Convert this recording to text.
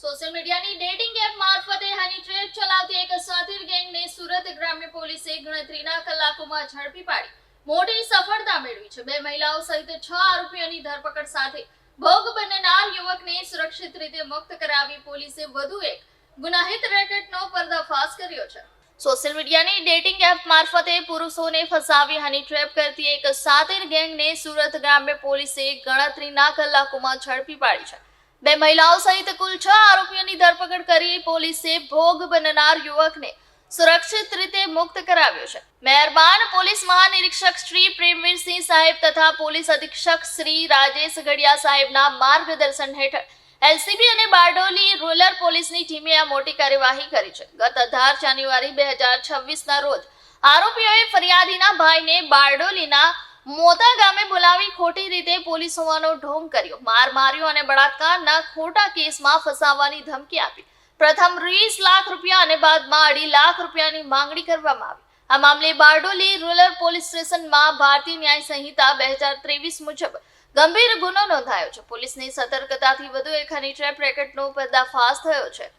Social મીડિયાની dating app મારફતે honey trap ચલાવતી એક સાતિર ગેંગને સુરત ગ્રામ્ય પોલીસે ગણતરીના કલાકોમાં ઝડપી પાડી. મોટી સફળતા મેળવી છે. બે મહિલાઓ સહિત છ આરોપીઓની ધરપકડ સાથે ભોગ બનનાર યુવકને સુરક્ષિત રીતે મુક્ત કરાવી પોલીસે વધુ એક ગુનાહિત રેકેટનો પર્દાફાશ કર્યો છે. સોશિયલ મીડિયાની ડેટિંગ એપ મારફતે પુરુષોને ફસાવી હની ટ્રેપ કરતી એક સાતિર ગેંગને સુરત ગ્રામ્ય પોલીસે ગણતરીના કલાકોમાં ઝડપી પાડી છે. બે મહિલાઓ સહિત કુલ છ આરોપીઓની ધરપકડ કરી પોલીસે ભોગ બનનાર યુવકને સુરક્ષિત રીતે મુક્ત કરાવ્યો છે. મહેરબાન પોલીસ મહાનિરીક્ષક શ્રી પ્રેમવીરસિંહ સાહેબ તથા પોલીસ અધિક્ષક શ્રી રાજેશ ગઢિયા સાહેબના માર્ગદર્શન હેઠળ એલસીબી અને બારડોલી રૂરલ પોલીસની ટીમે આ મોટી કાર્યવાહી કરી છે. ગત અઢાર જાન્યુઆરી બે હજાર છવ્વીસના રોજ આરોપીઓએ ફરિયાદીના ભાઈને બારડોલીના મોતા ગામે બોલાવી ખોટી રીતે પોલીસ હોવાનો ઢોંગ કર્યો. માર માર્યો અને બળાત્કારના ખોટા કેસમાં ફસાવવાની ધમકી આપી. પ્રથમ વીસ લાખ રૂપિયા અને બાદમાં અઢી લાખ રૂપિયાની માંગણી કરવામાં આવી. આ મામલે બારડોલી રૂરલ પોલીસ સ્ટેશનમાં ભારતીય ન્યાય સંહિતા બે હજાર ત્રેવીસ મુજબ ગંભીર ગુનો નોંધાયો છે. પોલીસની સતર્કતાથી વધુ એક હની ટ્રેપ રેકેટનો પર્દાફાશ થયો છે.